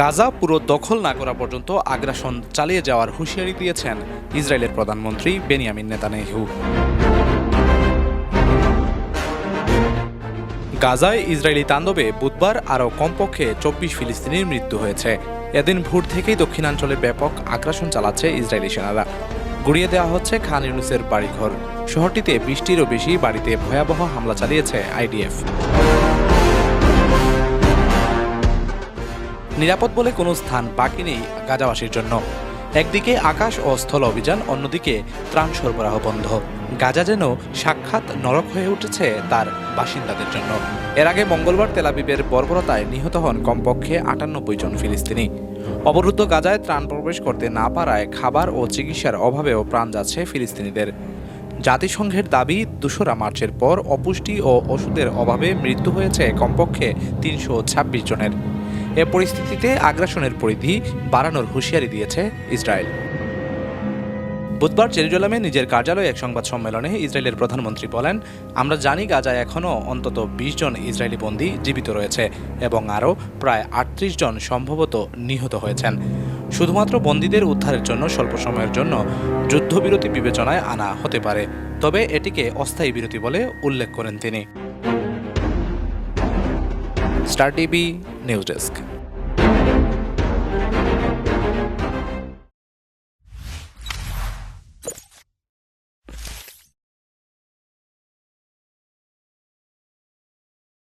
গাজা পুরো দখল না করা পর্যন্ত আগ্রাসন চালিয়ে যাওয়ার হুঁশিয়ারি দিয়েছেন ইসরায়েলের প্রধানমন্ত্রী বেনিয়ামিন নেতানিয়াহু গাজায় ইসরায়েলি তাণ্ডবে বুধবার আরও কমপক্ষে চব্বিশ ফিলিস্তিনির মৃত্যু হয়েছে। এদিন ভোর থেকেই দক্ষিণাঞ্চলে ব্যাপক আগ্রাসন চালাচ্ছে ইসরায়েলি সেনারা। গুড়িয়ে দেওয়া হচ্ছে খান ইউনুসের বাড়িঘর। শহরটিতে বৃষ্টিরও বেশি বাড়িতে ভয়াবহ হামলা চালিয়েছে আইডিএফ। নিরাপদ বলে কোনো স্থান বাকি নেই গাজাবাসীর জন্য। একদিকে আকাশ ও স্থল অভিযান, অন্যদিকে ত্রাণ সরবরাহ বন্ধ। গাজা যেন সাক্ষাৎ নরক হয়ে উঠেছে তার বাসিন্দাদের জন্য। এর আগে মঙ্গলবার তেলাবিবের বর্বরতায় নিহত হন কমপক্ষে আটানব্বই জন ফিলিস্তিনি। অবরুদ্ধ গাজায় ত্রাণ প্রবেশ করতে না পারায় খাবার ও চিকিৎসার অভাবেও প্রাণ যাচ্ছে ফিলিস্তিনিদের। জাতিসংঘের দাবি দুশোরা মার্চের পর অপুষ্টি ও ওষুধের অভাবে মৃত্যু হয়েছে কমপক্ষে তিনশো ছাব্বিশ জনের। এ পরিস্থিতিতে আগ্রাসনের পরিধি বাড়ানোর হুঁশিয়ারি দিয়েছে ইসরায়েল। বুধবার জেরুজালেমে নিজের কার্যালয়ে এক সংবাদ সম্মেলনে ইসরায়েলের প্রধানমন্ত্রী বলেন, আমরা জানি গাজায় এখনও অন্তত বিশ জন ইসরায়েলি বন্দী জীবিত রয়েছে এবং আরও প্রায় আটত্রিশ জন সম্ভবত নিহত হয়েছেন। শুধুমাত্র বন্দীদের উদ্ধারের জন্য স্বল্প সময়ের জন্য যুদ্ধবিরতি বিবেচনায় আনা হতে পারে। তবে এটিকে অস্থায়ী বিরতি বলে উল্লেখ করেন তিনি। Star TV news desk